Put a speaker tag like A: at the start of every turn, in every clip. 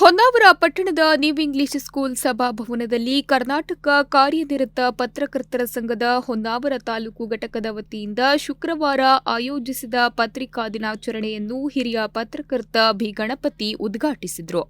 A: ಹೊನ್ನಾವರ ಪಟ್ಟಣದ new English school ಸಭಾಭವನದಲ್ಲಿ ಕರ್ನಾಟಕ ಕಾರ್ಯನಿರತ ಪತ್ರಕರ್ತರ ಸಂಘದ ಹೊನ್ನಾವರ ತಾಲೂಕು ಘಟಕದ ವತಿಯಿಂದ ಶುಕ್ರವಾರ ಆಯೋಜಿಸಿದ ಪತ್ರಿಕಾ ದಿನಾಚರಣೆಯನ್ನು ಹಿರಿಯ ಪತ್ರಕರ್ತ ಬಿ ಗಣಪತಿ ಉದ್ಘಾಟಿಸಿದರು.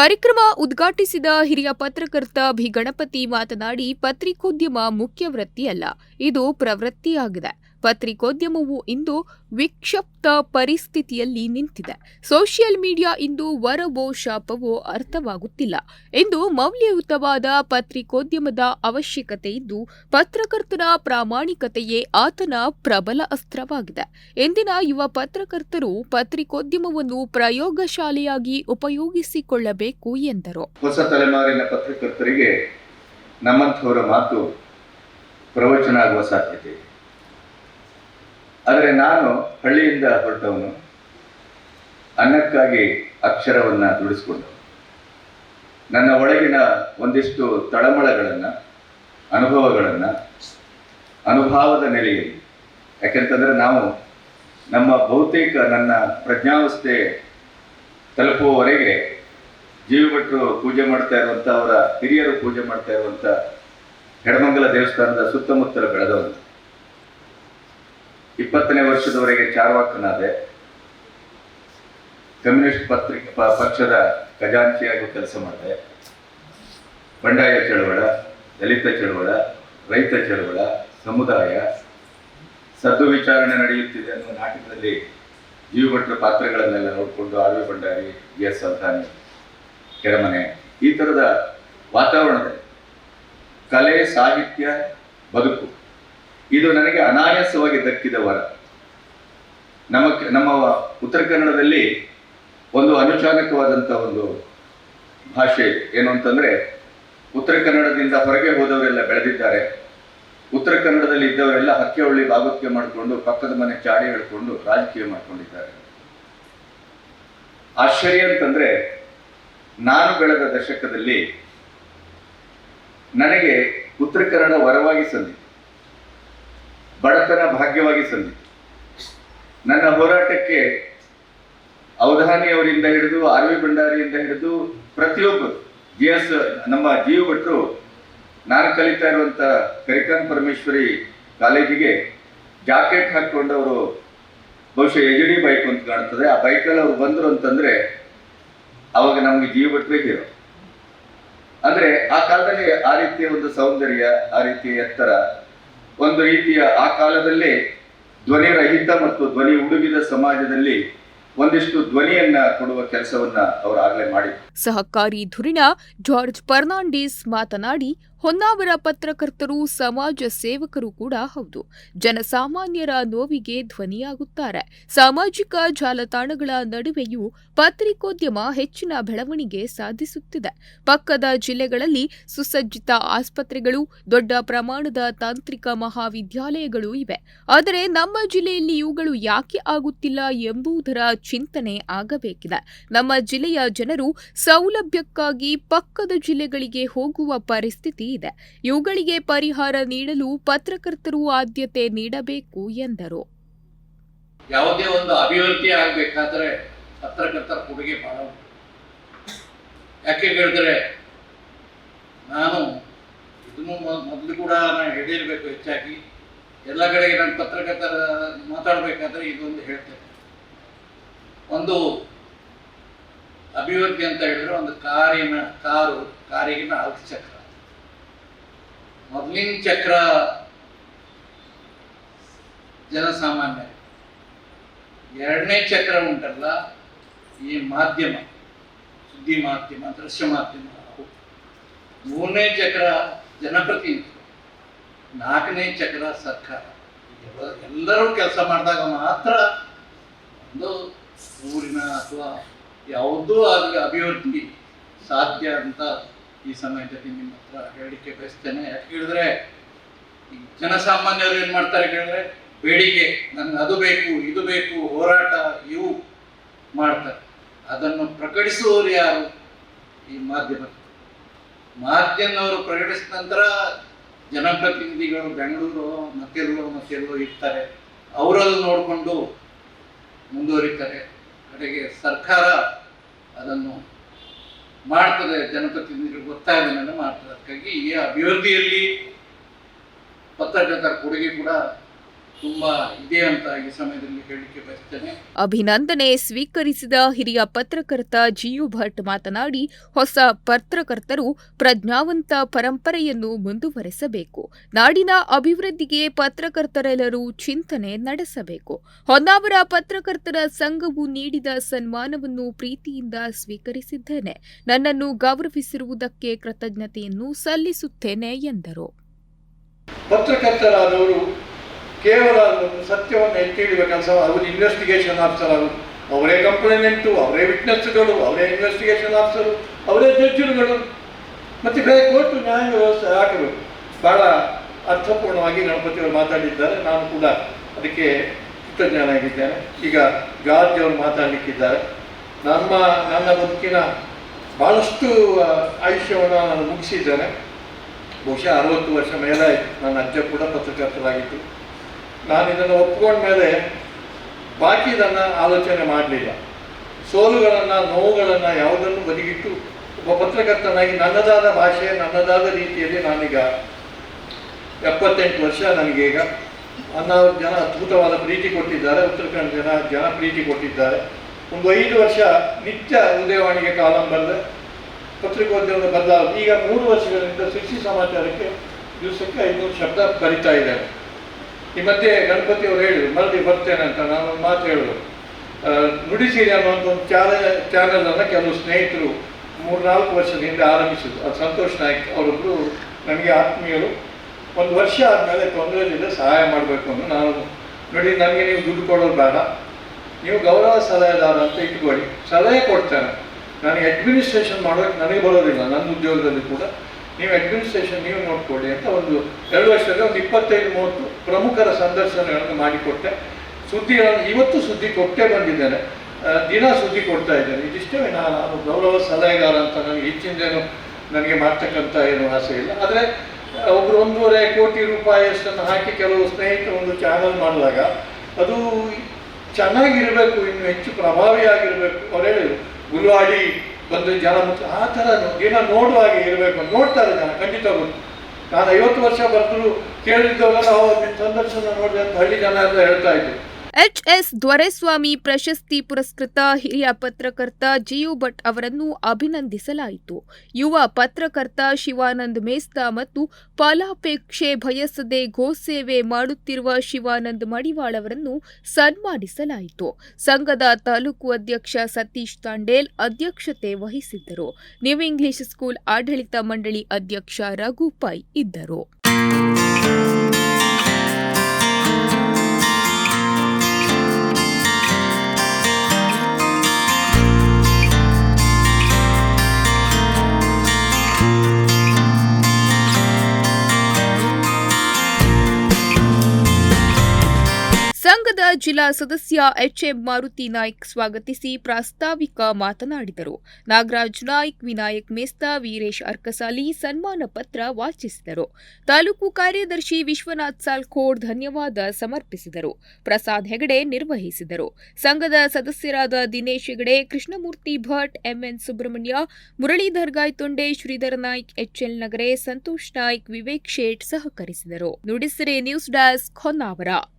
A: ಕಾರ್ಯಕ್ರಮ ಉದ್ಘಾಟಿಸಿದ ಹಿರಿಯ ಪತ್ರಕರ್ತ ಬಿ ಗಣಪತಿ ಮಾತನಾಡಿ ಪತ್ರಿಕೋದ್ಯಮ ಮುಖ್ಯ ವೃತ್ತಿಯಲ್ಲ ಇದು ಪ್ರವೃತ್ತಿಯಾಗಿದೆ. ಪತ್ರಿಕೋದ್ಯಮವು ಇಂದು ವಿಕ್ಷಿಪ್ತ ಪರಿಸ್ಥಿತಿಯಲ್ಲಿ ನಿಂತಿದೆ. ಸೋಷಿಯಲ್ ಮೀಡಿಯಾ ಇಂದು ವರವೋ ಶಾಪವೋ ಅರ್ಥವಾಗುತ್ತಿಲ್ಲ. ಎಂದು ಮೌಲ್ಯಯುತವಾದ ಪತ್ರಿಕೋದ್ಯಮದ ಅವಶ್ಯಕತೆ ಇದ್ದು, ಪತ್ರಕರ್ತನ ಪ್ರಾಮಾಣಿಕತೆಯೇ ಆತನ ಪ್ರಬಲ ಅಸ್ತ್ರವಾಗಿದೆ. ಇಂದಿನ ಯುವ ಪತ್ರಕರ್ತರು ಪತ್ರಿಕೋದ್ಯಮವನ್ನು ಪ್ರಯೋಗಶಾಲೆಯಾಗಿ ಉಪಯೋಗಿಸಿಕೊಳ್ಳಬೇಕು ಎಂದರು.
B: ಹೊಸ ತಲೆಮಾರಿನ ಪತ್ರಕರ್ತರಿಗೆ ನಮ್ಮಂಥವರ ಮಾತು ಪ್ರವಚನ ಆಗುವ ಸಾಧ್ಯತೆ ಆದರೆ ನಾನು ಹಳ್ಳಿಯಿಂದ ಹೊರಟವನು. ಅನ್ನಕ್ಕಾಗಿ ಅಕ್ಷರವನ್ನು ದುಡಿಸ್ಕೊಂಡವನು. ನನ್ನ ಒಳಗಿನ ಒಂದಿಷ್ಟು ತಳಮಳಗಳನ್ನು, ಅನುಭವಗಳನ್ನು, ಅನುಭಾವದ ನೆಲೆಯಲ್ಲಿ, ಯಾಕೆಂತಂದರೆ ನಾವು ನಮ್ಮ ಬಹುತೇಕ ನನ್ನ ಪ್ರಜ್ಞಾವಸ್ಥೆ ತಲುಪುವವರೆಗೆ ಜೀವಿಭಟ್ರು ಪೂಜೆ ಮಾಡ್ತಾ ಇರುವಂಥ ಅವರ ಹಿರಿಯರು ಪೂಜೆ ಮಾಡ್ತಾ ಇರುವಂಥ ಹೆಡಮಂಗಲ ದೇವಸ್ಥಾನದ ಸುತ್ತಮುತ್ತಲ ಬೆಳೆದವನು. ಇಪ್ಪತ್ತನೇ ವರ್ಷದವರೆಗೆ ಚಾರ್ವಾಕನಾದೆ ಕಮ್ಯುನಿಸ್ಟ್ ಪತ್ರಿಕೆ ಪಕ್ಷದ ಖಜಾಂಚಿಯಾಗಿ ಕೆಲಸ ಮಾಡಿದೆ. ಬಂಡಾಯ ಚಳವಳ, ದಲಿತ ಚಳವಳ, ರೈತ ಚಳವಳ, ಸಮುದಾಯ, ಸದ್ದು ವಿಚಾರಣೆ ನಡೆಯುತ್ತಿದೆ ಅನ್ನುವ ನಾಟಕದಲ್ಲಿ ಜೀವಭಟ್ರ ಪಾತ್ರಗಳನ್ನೆಲ್ಲ ನೋಡಿಕೊಂಡು R V Bhandari B S Saltani Keremane, ಈ ಥರದ ವಾತಾವರಣದಲ್ಲಿ ಕಲೆ, ಸಾಹಿತ್ಯ, ಬದುಕು. ಇದು ನನಗೆ ಅನಾಯಾಸವಾಗಿ ದಕ್ಕಿದ ವರ. ನಮ್ಮ ನಮ್ಮ ಉತ್ತರ ಕನ್ನಡದಲ್ಲಿ ಒಂದು ಅನುಚಾನಕವಾದಂಥ ಒಂದು ಭಾಷೆ ಏನು ಅಂತಂದರೆ, ಉತ್ತರ ಕನ್ನಡದಿಂದ ಹೊರಗೆ ಹೋದವರೆಲ್ಲ ಬೆಳೆದಿದ್ದಾರೆ. ಉತ್ತರ ಕನ್ನಡದಲ್ಲಿ ಇದ್ದವರೆಲ್ಲ ಹಕ್ಕೆ ಹೊಳ್ಳಿ ಮಾಡ್ಕೊಂಡು ಮಾಡಿಕೊಂಡು ಪಕ್ಕದ ಮನೆ ಚಾಡಿ ಹೇಳ್ಕೊಂಡು ರಾಜಕೀಯ ಮಾಡ್ಕೊಂಡಿದ್ದಾರೆ. ಆಶ್ಚರ್ಯ ಅಂತಂದ್ರೆ, ನಾನು ಬೆಳೆದ ದಶಕದಲ್ಲಿ ನನಗೆ ಉತ್ತರ ಕನ್ನಡ ವರವಾಗಿ ಸಂದಿತು ಬಡತನ ಭಾಗ್ಯವಾಗಿ ಸಂದಿ ನನ್ನ ಹೋರಾಟಕ್ಕೆ ಅವಧಾನಿ ಅವರಿಂದ ಹಿಡಿದು ಆರ್ ವಿ ಭಂಡಾರಿಯಿಂದ ಹಿಡಿದು ಪ್ರತಿಯೊಬ್ಬರು, ಜಿ ಎಸ್ ನಮ್ಮ ಜೀವ ಭಟ್ರು, ನಾನು ಕಲಿತಾ ಇರುವಂಥ ಕರಿಕಾನ್ ಪರಮೇಶ್ವರಿ ಕಾಲೇಜಿಗೆ ಜಾಕೆಟ್ ಹಾಕ್ಕೊಂಡವರು ಬಹುಶಃ ಎಚ್ ಡಿ ಬೈಕ್ ಅಂತ ಕಾಣ್ತದೆ. ಆ ಬೈಕಲ್ಲಿ ಅವ್ರು ಬಂದರು ಅಂತಂದ್ರೆ ಅವಾಗ ನಮಗೆ ಜೀವ ಭಟ್ರೆ ಹೀರೋ ಅಂದ್ರೆ ಆ ಕಾಲದಲ್ಲಿ ಆ ರೀತಿಯ ಒಂದು ಸೌಂದರ್ಯ, ಆ ರೀತಿಯ ಎತ್ತರ ಒಂದು ರೀತಿಯ ಆ ಕಾಲದಲ್ಲೇ ಧ್ವನಿ ರಹಿತ ಮತ್ತು ಧ್ವನಿ ಉಡುಗಿದ ಸಮಾಜದಲ್ಲಿ ಒಂದಿಷ್ಟು ಧ್ವನಿಯನ್ನ ಕೊಡುವ ಕೆಲಸವನ್ನ ಅವರು ಆಗಲೇ ಮಾಡಿದ್ರು.
A: ಸಹಕಾರಿ ಧುರಿಣ ಜಾರ್ಜ್ ಫರ್ನಾಂಡಿಸ್ ಮಾತನಾಡಿ ಹೊನ್ನಾವರ ಪತ್ರಕರ್ತರು, ಸಮಾಜ ಸೇವಕರು ಕೂಡ ಹೌದು. ಜನಸಾಮಾನ್ಯರ ನೋವಿಗೆ ಧ್ವನಿಯಾಗುತ್ತಾರೆ. ಸಾಮಾಜಿಕ ಜಾಲತಾಣಗಳ ನಡುವೆಯೂ ಪತ್ರಿಕೋದ್ಯಮ ಹೆಚ್ಚಿನ ಬೆಳವಣಿಗೆ ಸಾಧಿಸುತ್ತಿದೆ. ಪಕ್ಕದ ಜಿಲ್ಲೆಗಳಲ್ಲಿ ಸುಸಜ್ಜಿತ ಆಸ್ಪತ್ರೆಗಳು, ದೊಡ್ಡ ಪ್ರಮಾಣದ ತಾಂತ್ರಿಕ ಮಹಾವಿದ್ಯಾಲಯಗಳು ಇವೆ. ಆದರೆ ನಮ್ಮ ಜಿಲ್ಲೆಯಲ್ಲಿ ಇವುಗಳು ಯಾಕೆ ಆಗುತ್ತಿಲ್ಲ ಎಂಬುದರ ಚಿಂತನೆ ಆಗಬೇಕಿದೆ. ನಮ್ಮ ಜಿಲ್ಲೆಯ ಜನರು ಸೌಲಭ್ಯಕ್ಕಾಗಿ ಪಕ್ಕದ ಜಿಲ್ಲೆಗಳಿಗೆ ಹೋಗುವ ಪರಿಸ್ಥಿತಿ ಇದೆ. ಇವುಗಳಿಗೆ ಪರಿಹಾರ ನೀಡಲು ಪತ್ರಕರ್ತರು ಆದ್ಯತೆ ನೀಡಬೇಕು ಎಂದರು.
C: ಯಾವುದೇ ಒಂದು ಅಭಿವೃದ್ಧಿ ಆಗಬೇಕಾದ್ರೆ ಪತ್ರಕರ್ತರ ಕೊಡುಗೆ ಬಹಳ ಯಾಕೆ ಹೇಳಿದ್ರೆ ನಾನು ಇದನ್ನು ಮೊದಲು ಕೂಡ ನಾನು ಹೇಳಿರಬೇಕು ಹೆಚ್ಚಾಗಿ. ಎಲ್ಲ ಕಡೆಗೆ ನಾನು ಪತ್ರಕರ್ತರ ಮಾತಾಡಬೇಕಾದ್ರೆ ಇದೊಂದು ಹೇಳ್ತೇನೆ. ಒಂದು ಅಭಿವೃದ್ಧಿ ಅಂತ ಹೇಳಿದ್ರೆ ಒಂದು ಕಾರಿನ, ಕಾರು ಕಾರಿಗಿನ ನಾಲ್ಕು ಚಕ್ರ. ಮೊದಲಿನ ಚಕ್ರ ಜನಸಾಮಾನ್ಯ ಎರಡನೇ ಚಕ್ರ ಉಂಟಲ್ಲ, ಈ ಮಾಧ್ಯಮ, ಸುದ್ದಿ ಮಾಧ್ಯಮ, ದೃಶ್ಯ ಮಾಧ್ಯಮ. ಮೂರನೇ ಚಕ್ರ ಜನಪ್ರತಿನಿಧಿ, ನಾಲ್ಕನೇ ಚಕ್ರ ಸರ್ಕಾರ ಎಲ್ಲರೂ ಕೆಲಸ ಮಾಡಿದಾಗ ಮಾತ್ರ ಒಂದು ಊರಿನ ಅಥವಾ ಯಾವುದೂ ಆಗಲಿ ಅಭಿವೃದ್ಧಿ ಸಾಧ್ಯ ಅಂತ ಈ ಸಮಯದಲ್ಲಿ ನಿಮ್ಮ ಹತ್ರ ಹೇಳಲಿಕ್ಕೆ ಬಯಸ್ತೇನೆ. ಯಾಕೆ ಹೇಳಿದ್ರೆ ಜನಸಾಮಾನ್ಯರು ಏನು ಮಾಡ್ತಾರೆ ಕೇಳಿದ್ರೆ, ಬೇಡಿಕೆ, ನನ್ಗೆ ಅದು ಬೇಕು, ಇದು ಬೇಕು, ಹೋರಾಟ ಇವು ಮಾಡ್ತಾರೆ. ಅದನ್ನು ಪ್ರಕಟಿಸುವವರು ಯಾರು? ಈ ಮಾಧ್ಯಮ. ಮಾಧ್ಯಮದವರು ಪ್ರಕಟಿಸಿದ ನಂತರ ಜನಪ್ರತಿನಿಧಿಗಳು ಬೆಂಗಳೂರು, ಮತ್ತೆಲ್ಲೋ ಮತ್ತೆಲ್ಲೋ ಇರ್ತಾರೆ. ಅವರಲ್ಲಿ ನೋಡಿಕೊಂಡು ಮುಂದುವರಿತಾರೆ. ಕಡೆಗೆ ಸರ್ಕಾರ ಅದನ್ನು ಮಾಡ್ತದೆ ಜನಪ್ರತಿನಿಧಿಗಳು ಮೇಲೆ ಮಾಡ್ತದೆ. ಅದಕ್ಕಾಗಿ ಈ ಅಭಿವೃದ್ಧಿಯಲ್ಲಿ ಪತ್ರಕರ್ತರ ಕೊಡುಗೆ ಕೂಡ ತುಂಬ ಇದೆ ಅಂತ ಈ ಸಮಯದಲ್ಲಿ ಹೇಳಲಿಕ್ಕೆ ಬಯಸ್ತೇನೆ
A: ಅಭಿನಂದನೆ. ಸ್ವೀಕರಿಸಿದ ಹಿರಿಯ ಪತ್ರಕರ್ತ ಜಿಯು ಭಟ್ ಮಾತನಾಡಿ ಹೊಸ ಪತ್ರಕರ್ತರು ಪ್ರಜ್ಞಾವಂತ ಪರಂಪರೆಯನ್ನು ಮುಂದುವರೆಸಬೇಕು. ನಾಡಿನ ಅಭಿವೃದ್ಧಿಗೆ ಪತ್ರಕರ್ತರೆಲ್ಲರೂ ಚಿಂತನೆ ನಡೆಸಬೇಕು. ಹೊನ್ನಾವರ ಪತ್ರಕರ್ತರ ಸಂಘವು ನೀಡಿದ ಸನ್ಮಾನವನ್ನು ಪ್ರೀತಿಯಿಂದ ಸ್ವೀಕರಿಸಿದ್ದೇನೆ. ನನ್ನನ್ನು ಗೌರವಿಸಿರುವುದಕ್ಕೆ ಕೃತಜ್ಞತೆಯನ್ನು ಸಲ್ಲಿಸುತ್ತೇನೆ ಎಂದರು.
D: ಪತ್ರಕರ್ತರಾದವರು ಕೇವಲ ಸತ್ಯವನ್ನು ಎತ್ತಿ ಹಿಡಿಯುವ ಕೆಲಸ ಅವರು ಇನ್ವೆಸ್ಟಿಗೇಷನ್ ಆಫೀಸರ್ ಅವರು. ಅವರೇ ಕಂಪ್ಲೇನೆಂಟು ಅವರೇ ವಿಟ್ನೆಸ್ಗಳು ಅವರೇ ಇನ್ವೆಸ್ಟಿಗೇಷನ್ ಆಫೀಸರು ಅವರೇ ಜಡ್ಜರುಗಳು ಮತ್ತು ಬೇರೆ ಕೋರ್ಟು ನ್ಯಾಯ ವ್ಯವಸ್ಥೆ ಹಾಕಬೇಕು ಬಹಳ ಅರ್ಥಪೂರ್ಣವಾಗಿ ಗಣಪತಿಯವರು ಮಾತಾಡಿದ್ದಾರೆ. ನಾನು ಕೂಡ ಅದಕ್ಕೆ ಕೃತಜ್ಞನಾಗಿದ್ದೇನೆ. ಈಗ ಗಾರ್ಜಿಯವರು ಮಾತಾಡಲಿಕ್ಕಿದ್ದಾರೆ. ನಮ್ಮ, ನನ್ನ ಬದುಕಿನ ಭಾಳಷ್ಟು ಆಯುಷ್ಯವನ್ನು ನಾನು ಮುಗಿಸಿದ್ದೇನೆ. ಬಹುಶಃ ಅರವತ್ತು ವರ್ಷ ಮೇಲೆ ನನ್ನ ಅಜ್ಜ ಕೂಡ ಪತ್ರಕರ್ತರಾಗಿತ್ತು ನಾನು ಇದನ್ನು ಒಪ್ಕೊಂಡ ಮೇಲೆ ಬಾಕಿ ಇದನ್ನು ಆಲೋಚನೆ ಮಾಡಲಿಲ್ಲ. ಸೋಲುಗಳನ್ನು, ನೋವುಗಳನ್ನು ಯಾವುದನ್ನು ಬದಿಗಿಟ್ಟು ಒಬ್ಬ ಪತ್ರಕರ್ತನಾಗಿ ನನ್ನದಾದ ಭಾಷೆ, ನನ್ನದಾದ ರೀತಿಯಲ್ಲಿ ನಾನೀಗ ಎಪ್ಪತ್ತೆಂಟು ವರ್ಷ ನನಗೆ ಈಗ. ಹನ್ನಾರು ಜನ ಅದ್ಭುತವಾದ ಪ್ರೀತಿ ಕೊಟ್ಟಿದ್ದಾರೆ. ಉತ್ತರ ಕನ್ನಡ ಜನ ಜನ ಪ್ರೀತಿ ಕೊಟ್ಟಿದ್ದಾರೆ. ಒಂದು ಐದು ವರ್ಷ ನಿತ್ಯ ಉದಯವಾಣಿಗೆ ಕಾಲಂ ಬರೆದ. ಪತ್ರಿಕೋದ್ಯಮದ ಬದಲಾವಣೆ. ಈಗ ಮೂರು ವರ್ಷಗಳಿಂದ ಶಿಕ್ಷಿ ಸಮಾಚಾರಕ್ಕೆ ದಿವಸಕ್ಕೆ ಐನೂರು ಶಬ್ದ ಬರಿತಾ ಇದ್ದಾರೆ ಈ ಮಧ್ಯೆ ಗಣಪತಿ ಅವರು ಹೇಳಿದ್ರು, ಮರಳಿ ಬರ್ತೇನೆ ಅಂತ ನಾನು ಮಾತು ಹೇಳಿದ್ರು. ನುಡಿಸಿರಿ ಒಂದು ಚಾನೆಲ್ ಚಾನಲನ್ನು ಕೆಲವು ಸ್ನೇಹಿತರು ಮೂರ್ನಾಲ್ಕು ವರ್ಷದ ಹಿಂದೆ ಆರಂಭಿಸಿದ್ರು. ಅದು ಸಂತೋಷ್ ನಾಯ್ಕ್ ಅವರೊಬ್ಬರು ನನಗೆ ಆತ್ಮೀಯರು. ಒಂದು ವರ್ಷ ಆದಮೇಲೆ ತೊಂದರೆಯಿಂದ ಸಹಾಯ ಮಾಡಬೇಕು ಅಂತ ನಾನು ನೋಡಿ, ನನಗೆ ನೀವು ದುಡ್ಡು ಕೊಡೋದು ಬೇಡ. ನೀವು ಗೌರವ ಸಲಹೆದಾರ ಅಂತ ಇಟ್ಕೊಳ್ಳಿ. ಸಲಹೆ ಕೊಡ್ತೇನೆ. ನನಗೆ ಅಡ್ಮಿನಿಸ್ಟ್ರೇಷನ್ ಮಾಡೋಕ್ಕೆ ನನಗೆ ಬರೋದಿಲ್ಲ, ನನ್ನ ಉದ್ಯೋಗದಲ್ಲಿ ಕೂಡ. ನೀವು ಅಡ್ಮಿನಿಸ್ಟ್ರೇಷನ್ ನೀವು ನೋಡ್ಕೊಳ್ಳಿ ಅಂತ ಒಂದು ಎರಡು ವರ್ಷದಲ್ಲಿ ಒಂದು ಇಪ್ಪತ್ತೈದು, ಮೂವತ್ತು ಪ್ರಮುಖರ ಸಂದರ್ಶನಗಳನ್ನು ಮಾಡಿಕೊಟ್ಟೆ. ಸುದ್ದಿಗಳನ್ನು ಇವತ್ತು ಸುದ್ದಿ ಕೊಟ್ಟೇ ಬಂದಿದ್ದೇನೆ. ದಿನ ಸುದ್ದಿ ಕೊಡ್ತಾ ಇದ್ದೇನೆ. ಇದಿಷ್ಟೇ ನಾನು ಗೌರವ ಸಲಹೆಗಾರ ಅಂತ ನನಗೆ ಹೆಚ್ಚಿಂದೇನು ನನಗೆ ಮಾಡ್ತಕ್ಕಂಥ ಏನು ಆಸೆ ಇಲ್ಲ. ಆದರೆ ಒಬ್ಬರು ಒಂದೂವರೆ ಕೋಟಿ ರೂಪಾಯಿಯಷ್ಟನ್ನು ಹಾಕಿ ಕೆಲವು ಸ್ನೇಹಿತರು ಒಂದು ಚಾನಲ್ ಮಾಡಿದಾಗ ಅದು ಚೆನ್ನಾಗಿರಬೇಕು, ಇನ್ನು ಹೆಚ್ಚು ಪ್ರಭಾವಿಯಾಗಿರಬೇಕು. ಅವ್ರು ಹೇಳಿದರು ಗುರುವಾಡಿ ಬಂದು ಜನ ಮುಚ್ಚ ಆ ಥರ ದಿನ ನೋಡುವ ಹಾಗೆ ಇರಬೇಕು. ನೋಡ್ತಾರೆ ಜನ, ಖಂಡಿತ ಬಂದು. ನಾನು ಐವತ್ತು ವರ್ಷ ಬರೆದ್ರು ಕೇಳಿದ್ದವರೆಲ್ಲ ಅವ್ರು ನಿಮ್ಮ ಸಂದರ್ಶನ ನೋಡಿದೆ ಅಂತ ಹಳ್ಳಿ ಜನ ಎಲ್ಲ ಹೇಳ್ತಾ ಇದ್ರು
A: ಎಚ್ಎಸ್ ದೊರೆಸ್ವಾಮಿ ಪ್ರಶಸ್ತಿ ಪುರಸ್ಕೃತ ಹಿರಿಯ ಪತ್ರಕರ್ತ ಜಿಯು ಭಟ್ ಅವರನ್ನು ಅಭಿನಂದಿಸಲಾಯಿತು. ಯುವ ಪತ್ರಕರ್ತ ಶಿವಾನಂದ್ ಮೇಸ್ತಾ ಮತ್ತು ಫಲಾಪೇಕ್ಷೆ ಬಯಸದೆ ಗೋಸೇವೆ ಮಾಡುತ್ತಿರುವ ಶಿವಾನಂದ್ ಮಡಿವಾಳ್ ಅವರನ್ನು ಸನ್ಮಾನಿಸಲಾಯಿತು. ಸಂಘದ ತಾಲೂಕು ಅಧ್ಯಕ್ಷ ಸತೀಶ್ ತಾಂಡೇಲ್ ಅಧ್ಯಕ್ಷತೆ ವಹಿಸಿದ್ದರು. ನ್ಯೂ ಇಂಗ್ಲಿಷ್ ಸ್ಕೂಲ್ ಆಡಳಿತ ಮಂಡಳಿ ಅಧ್ಯಕ್ಷ ರಘು ಇದ್ದರು. ಜಿಲ್ಲಾ ಸದಸ್ಯ ಎಚ್ಎಂ ಮಾರುತಿ ನಾಯ್ಕ್ ಸ್ವಾಗತಿಸಿ ಪ್ರಾಸ್ತಾವಿಕ ಮಾತನಾಡಿದರು. ನಾಗರಾಜ್ ನಾಯ್ಕ್, ವಿನಾಯಕ್ ಮೇಸ್ತಾ, ವೀರೇಶ್ ಅರ್ಕಸಾಲಿ ಸನ್ಮಾನ ಪತ್ರ ವಾಚಿಸಿದರು. ತಾಲೂಕು ಕಾರ್ಯದರ್ಶಿ ವಿಶ್ವನಾಥ್ ಸಾಲ್ಖೋಡ್ ಧನ್ಯವಾದ ಸಮರ್ಪಿಸಿದರು. ಪ್ರಸಾದ್ ಹೆಗಡೆ ನಿರ್ವಹಿಸಿದರು. ಸಂಘದ ಸದಸ್ಯರಾದ Dinesh Hegde, Krishnamurthy Bhat, MN Subrahmanya, Muralidhar Gaitonde, Shridhar Naik, HL Nagare, Santosh Naik, Vivek Shet ಸಹಕರಿಸಿದರು. Nudisire news desk Honnavar.